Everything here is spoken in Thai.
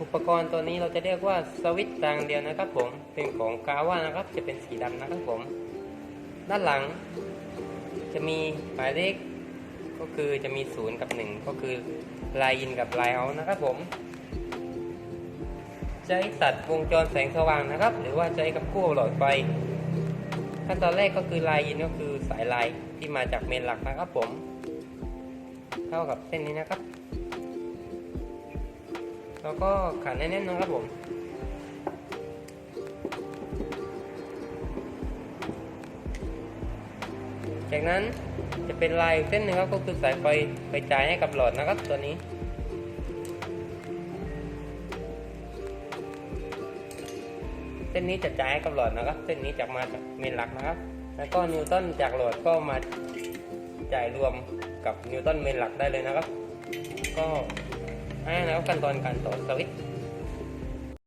อุปกรณ์ตัวนี้เราจะเรียกว่าสวิตช์ทางเดียวนะครับ ผมเป็นของกาว่านะครับ จะเป็นสีดำนะครับผม ด้านหลัง จะมีหมายเลขก็คือจะมีศูนย์กับหนึ่งก็คือลายอินกับลายเอานะครับผมใช้ตัดวงจรแสงสว่างนะครับ หรือว่าใช้กับคู่หลอดไฟขั้นตอนแรกก็คือลายอินก็คือสายลายที่มาจากเมนหลักนะครับผม เท่ากับเส้นนี้นะครับ แล้วก็ขันแน่นๆนะครับผมจากนั้นจะเป็นลายเส้นหนึ่งครับก็คือสายไฟไปจ่ายให้กับหลอดนะครับตัวนี้ เส้นนี้จะจ่ายให้กับหลอดนะครับ เส้นนี้จะมาจากเมนหลักนะครับ แล้วก็นิวตันจากหลอดก็มาจ่ายรวมกับนิวตันเมนหลักได้เลยนะครับ ก็ ให้นะครับขั้นตอนการต่อสวิตช์